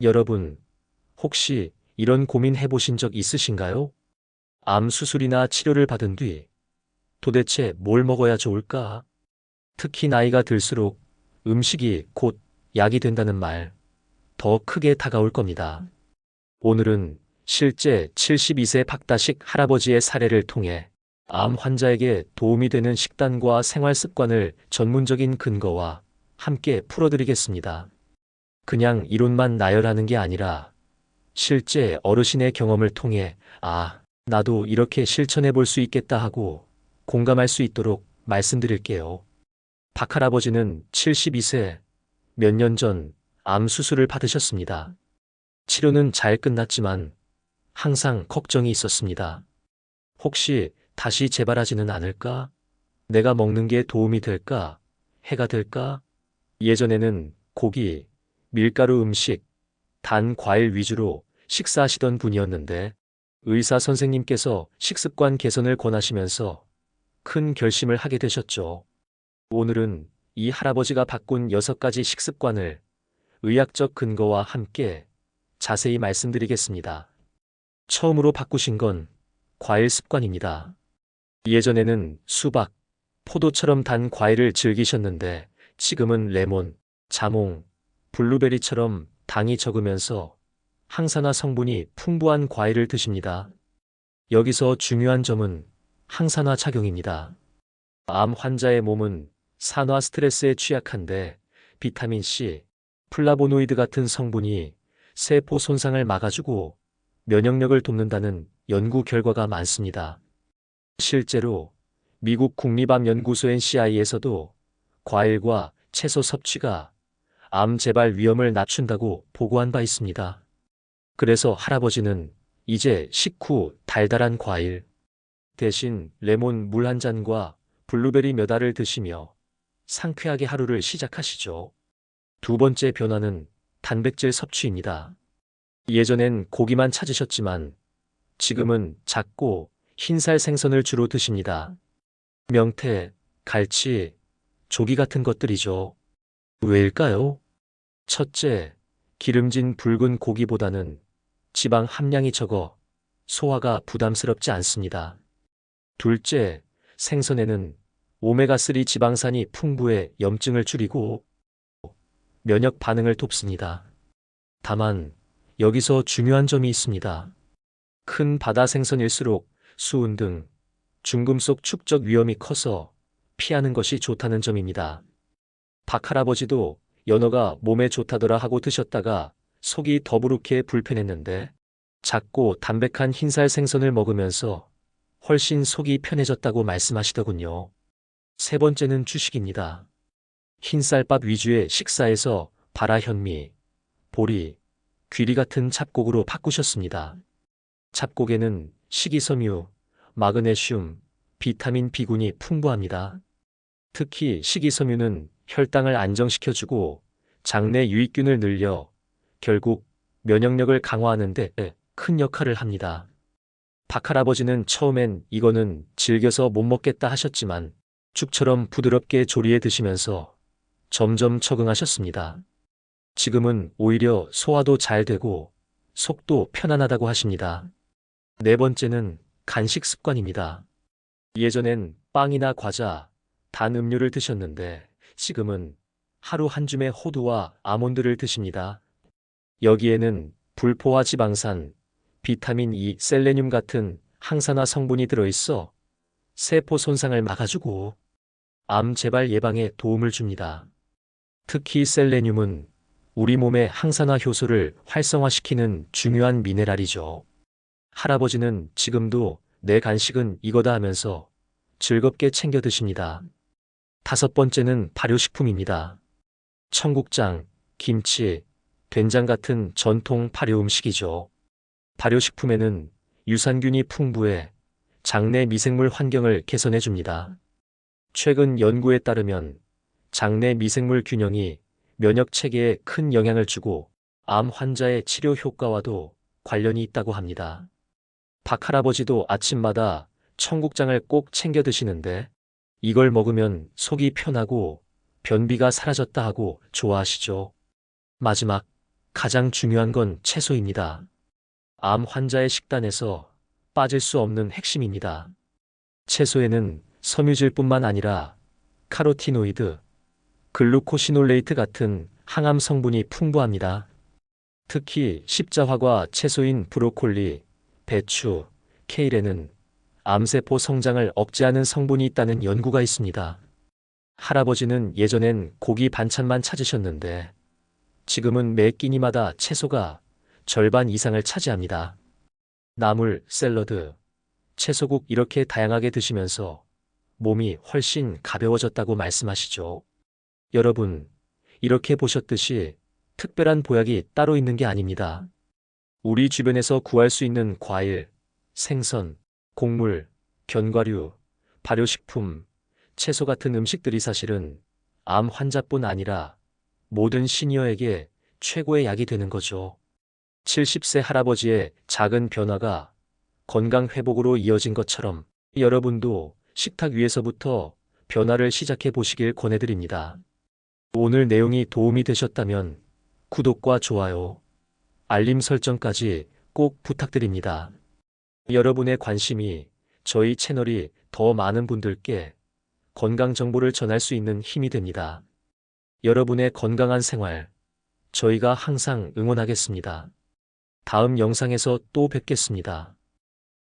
여러분, 혹시 이런 고민 해보신 적 있으신가요? 암 수술이나 치료를 받은 뒤 도대체 뭘 먹어야 좋을까? 특히 나이가 들수록 음식이 곧 약이 된다는 말 더 크게 다가올 겁니다. 오늘은 실제 72세 박다식 할아버지의 사례를 통해 암 환자에게 도움이 되는 식단과 생활 습관을 전문적인 근거와 함께 풀어드리겠습니다. 그냥 이론만 나열하는 게 아니라 실제 어르신의 경험을 통해 아, 나도 이렇게 실천해 볼 수 있겠다 하고 공감할 수 있도록 말씀드릴게요. 박 할아버지는 72세 몇 년 전 암 수술을 받으셨습니다. 치료는 잘 끝났지만 항상 걱정이 있었습니다. 혹시 다시 재발하지는 않을까? 내가 먹는 게 도움이 될까? 해가 될까? 예전에는 고기, 밀가루 음식, 단 과일 위주로 식사하시던 분이었는데 의사 선생님께서 식습관 개선을 권하시면서 큰 결심을 하게 되셨죠. 오늘은 이 할아버지가 바꾼 여섯 가지 식습관을 의학적 근거와 함께 자세히 말씀드리겠습니다. 처음으로 바꾸신 건 과일 습관입니다. 예전에는 수박, 포도처럼 단 과일을 즐기셨는데 지금은 레몬, 자몽, 블루베리처럼 당이 적으면서 항산화 성분이 풍부한 과일을 드십니다. 여기서 중요한 점은 항산화 작용입니다. 암 환자의 몸은 산화 스트레스에 취약한데 비타민 C, 플라보노이드 같은 성분이 세포 손상을 막아주고 면역력을 돕는다는 연구 결과가 많습니다. 실제로 미국 국립암연구소 NCI에서도 과일과 채소 섭취가 암 재발 위험을 낮춘다고 보고한 바 있습니다. 그래서 할아버지는 이제 식후 달달한 과일 대신 레몬 물 한 잔과 블루베리 몇 알을 드시며 상쾌하게 하루를 시작하시죠. 두 번째 변화는 단백질 섭취입니다. 예전엔 고기만 찾으셨지만 지금은 작고 흰살 생선을 주로 드십니다. 명태, 갈치, 조기 같은 것들이죠. 왜일까요? 첫째, 기름진 붉은 고기보다는 지방 함량이 적어 소화가 부담스럽지 않습니다. 둘째, 생선에는 오메가3 지방산이 풍부해 염증을 줄이고 면역 반응을 돕습니다. 다만 여기서 중요한 점이 있습니다. 큰 바다 생선일수록 수은 등 중금속 축적 위험이 커서 피하는 것이 좋다는 점입니다. 박 할아버지도 연어가 몸에 좋다더라 하고 드셨다가 속이 더부룩해 불편했는데 작고 담백한 흰살 생선을 먹으면서 훨씬 속이 편해졌다고 말씀하시더군요. 세 번째는 주식입니다. 흰쌀밥 위주의 식사에서 바라현미, 보리, 귀리 같은 잡곡으로 바꾸셨습니다. 잡곡에는 식이섬유, 마그네슘, 비타민 B군이 풍부합니다. 특히 식이섬유는 혈당을 안정시켜주고 장내 유익균을 늘려 결국 면역력을 강화하는 데 큰 역할을 합니다. 박 할아버지는 처음엔 이거는 즐겨서 못 먹겠다 하셨지만 죽처럼 부드럽게 조리해 드시면서 점점 적응하셨습니다. 지금은 오히려 소화도 잘 되고 속도 편안하다고 하십니다. 네 번째는 간식 습관입니다. 예전엔 빵이나 과자, 단 음료를 드셨는데 지금은 하루 한 줌의 호두와 아몬드를 드십니다. 여기에는 불포화 지방산, 비타민 E, 셀레늄 같은 항산화 성분이 들어있어 세포 손상을 막아주고 암 재발 예방에 도움을 줍니다. 특히 셀레늄은 우리 몸의 항산화 효소를 활성화시키는 중요한 미네랄이죠. 할아버지는 지금도 내 간식은 이거다 하면서 즐겁게 챙겨 드십니다. 다섯 번째는 발효식품입니다. 청국장, 김치, 된장 같은 전통 발효 음식이죠. 발효식품에는 유산균이 풍부해 장내 미생물 환경을 개선해 줍니다. 최근 연구에 따르면 장내 미생물 균형이 면역 체계에 큰 영향을 주고 암 환자의 치료 효과와도 관련이 있다고 합니다. 박 할아버지도 아침마다 청국장을 꼭 챙겨 드시는데 이걸 먹으면 속이 편하고 변비가 사라졌다 하고 좋아하시죠. 마지막 가장 중요한 건 채소입니다. 암 환자의 식단에서 빠질 수 없는 핵심입니다. 채소에는 섬유질뿐만 아니라 카로티노이드, 글루코시놀레이트 같은 항암 성분이 풍부합니다. 특히 십자화과 채소인 브로콜리, 배추, 케일에는 암세포 성장을 억제하는 성분이 있다는 연구가 있습니다. 할아버지는 예전엔 고기 반찬만 찾으셨는데 지금은 매 끼니마다 채소가 절반 이상을 차지합니다. 나물, 샐러드, 채소국 이렇게 다양하게 드시면서 몸이 훨씬 가벼워졌다고 말씀하시죠. 여러분, 이렇게 보셨듯이 특별한 보약이 따로 있는 게 아닙니다. 우리 주변에서 구할 수 있는 과일, 생선, 곡물, 견과류, 발효식품, 채소 같은 음식들이 사실은 암 환자뿐 아니라 모든 시니어에게 최고의 약이 되는 거죠. 70세 할아버지의 작은 변화가 건강 회복으로 이어진 것처럼 여러분도 식탁 위에서부터 변화를 시작해 보시길 권해드립니다. 오늘 내용이 도움이 되셨다면 구독과 좋아요, 알림 설정까지 꼭 부탁드립니다. 여러분의 관심이 저희 채널이 더 많은 분들께 건강 정보를 전할 수 있는 힘이 됩니다. 여러분의 건강한 생활, 저희가 항상 응원하겠습니다. 다음 영상에서 또 뵙겠습니다.